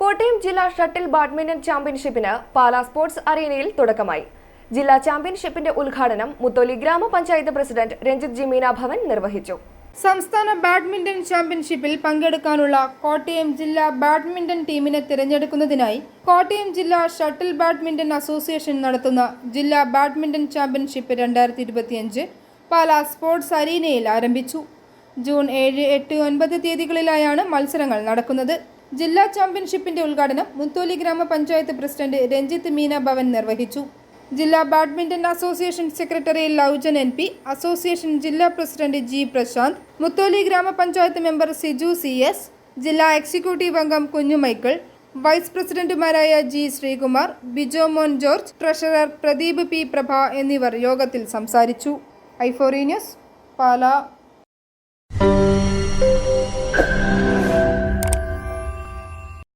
കോട്ടയം ജില്ലാ shuttle badminton ചാമ്പ്യൻഷിപ്പിന് Pala sports അറീനയിൽ തുടക്കമായി. ജില്ലാ ചാമ്പ്യൻഷിപ്പിന്റെ ഉദ്ഘാടനം മുത്തോലി ഗ്രാമപഞ്ചായത്ത് പ്രസിഡന്റ് രഞ്ജിത് ജി മീന ഭവൻ നിർവഹിച്ചു. സംസ്ഥാന ബാഡ്മിന്റൺ ചാമ്പ്യൻഷിപ്പിൽ പങ്കെടുക്കാനുള്ള കോട്ടയം ജില്ലാ ബാഡ്മിന്റൺ ടീമിനെ തിരഞ്ഞെടുക്കുന്നതിനായി കോട്ടയം ജില്ലാ ഷട്ടിൽ ബാഡ്മിന്റൺ അസോസിയേഷൻ നടത്തുന്ന ജില്ലാ ബാഡ്മിന്റൺ ചാമ്പ്യൻഷിപ്പ് രണ്ടായിരത്തി പാലാ സ്പോർട്സ് അരീനയിൽ ആരംഭിച്ചു. ജൂൺ ഏഴ് എട്ട് ഒൻപത് തീയതികളിലായാണ് മത്സരങ്ങൾ നടക്കുന്നത്. ജില്ലാ ചാമ്പ്യൻഷിപ്പിന്റെ ഉദ്ഘാടനം മുത്തോലി ഗ്രാമപഞ്ചായത്ത് പ്രസിഡന്റ് രഞ്ജിത്ത് മീന ഭവൻ നിർവഹിച്ചു. ജില്ലാ badminton association secretary Laujan N P association ജില്ലാ പ്രസിഡന്റ് ജി പ്രശാന്ത് മുത്തോലി ഗ്രാമപഞ്ചായത്ത് മെമ്പർ സിജു സി എസ് ജില്ലാ എക്സിക്യൂട്ടീവ് അംഗം കുഞ്ഞു മൈക്കിൾ വൈസ് പ്രസിഡന്റുമാരായ G Sreekumar Bijo Mon George treasurer Pradeep P Prabha എന്നിവർ യോഗത്തിൽ സംസാരിച്ചു. ഐഫോറി ന്യൂസ് പാല.